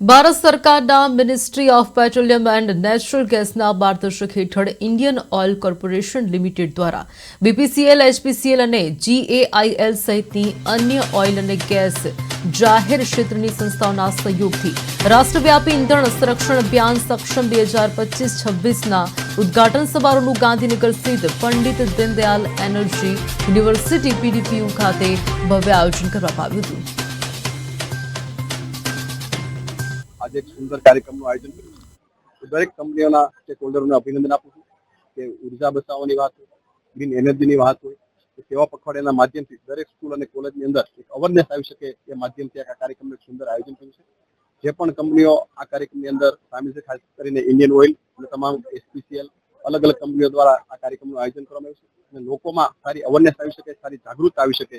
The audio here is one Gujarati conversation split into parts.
ભારત સરકારના ministry of petroleum and natural ગેસના માર્ગદર્શક હેઠળ ઇન્ડિયન ઓઇલ કોર્પોરેશન લિમિટેડ દ્વારા બીપીસીએલ એચપીસીએલ અને જીએઆઈએલ સહિતની અન્ય ઓઇલ અને ગેસ જાહેર ક્ષેત્રની સંસ્થાઓના સહયોગથી રાષ્ટ્રવ્યાપી ઇંધણ સંરક્ષણ અભિયાન સક્ષમ બે હજાર પચીસ છવ્વીસના ઉદ્ઘાટન સમારોહનું ગાંધીનગર સ્થિત Pandit Deendayal energy university PDPU ખાતે ભવ્ય આયોજન કરવામાં આવ્યું હતું. આજે એક સુંદર કાર્યક્રમનું આયોજન કર્યું છે. દરેક કંપનીઓના સ્ટેક હોલ્ડરોને અભિનંદન આપું છું કે ઊર્જા બચાવવાની વાત હોય ગ્રીન એનર્જીની વાત હોય સેવા પખવાડિયાના માધ્યમથી દરેક સ્કૂલ અને કોલેજની અંદર એક અવેરનેસ આવી શકે એ માધ્યમથી આ કાર્યક્રમનું એક સુંદર આયોજન કર્યું છે. જે પણ કંપનીઓ આ કાર્યક્રમની અંદર સામેલ છે, ખાસ કરીને ઇન્ડિયન ઓઇલ અને તમામ એસપીસીએલ અલગ અલગ કંપનીઓ દ્વારા આ કાર્યક્રમનું આયોજન કરવામાં આવ્યું છે. અને લોકોમાં સારી અવેરનેસ આવી શકે, સારી જાગૃતતા આવી શકે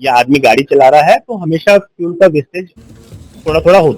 या आदमी गाड़ी चला रहा है तो हमेशा फ्यूल का वेस्टेज थोड़ा थोड़ा होता